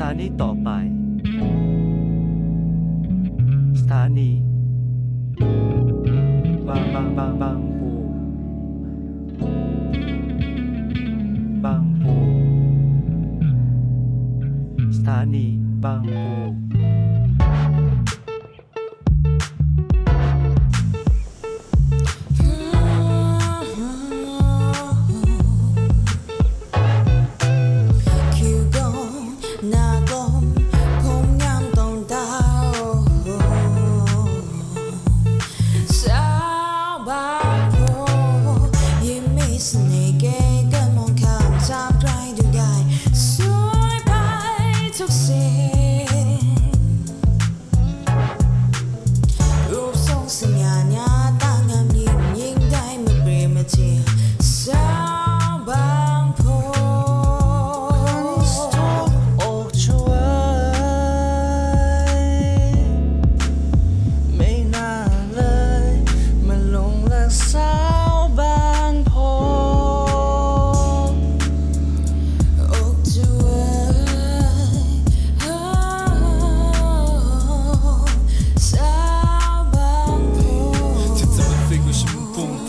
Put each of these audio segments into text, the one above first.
ถานีต่อไป สถานี บางบางบางบางปู บางปู สถานีบางปู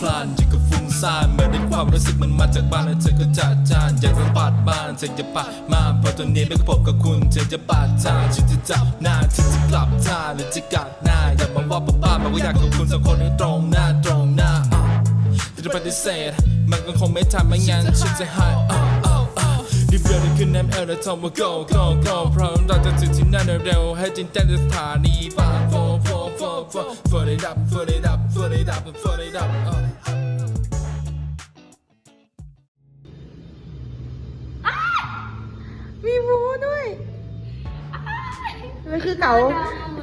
ลานอยู่กับฟุ้งซ่านเมื่อได้ความรู้สึกมันมาจากบ้านแล้วเธอก็จัดจานอยากจะปาดบ้านเธอจะปาดมาเพราะตอนนี้ไม่ก็พบกับคุณเธอจะปาดจานฉันจะจับหน้าเธอจะกลับท่าหรือจะกัดหน้าอย่ามาว่าป้าป้ามาว่าอยากกับคุณสองคนให้ตรงหน้าตรงหน้าอะแต่จะปฏิเสธมันก็คงไม่ทำไม่งั้นฉันจะห้อะอะอะรีบเดินขึ้นน้ำเอลแล้วโทรมา go go go เพราะเราจะถึงที่นั่นเร็วให้จริงแต่สถานีบางโฟโฟโฟโฟ for it up for it up for it up for it up อะ มีบูด้วย มันคือเก๋า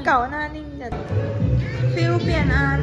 เก๋าหน้านิ่งจัดฟิลเปลี่ยนอัน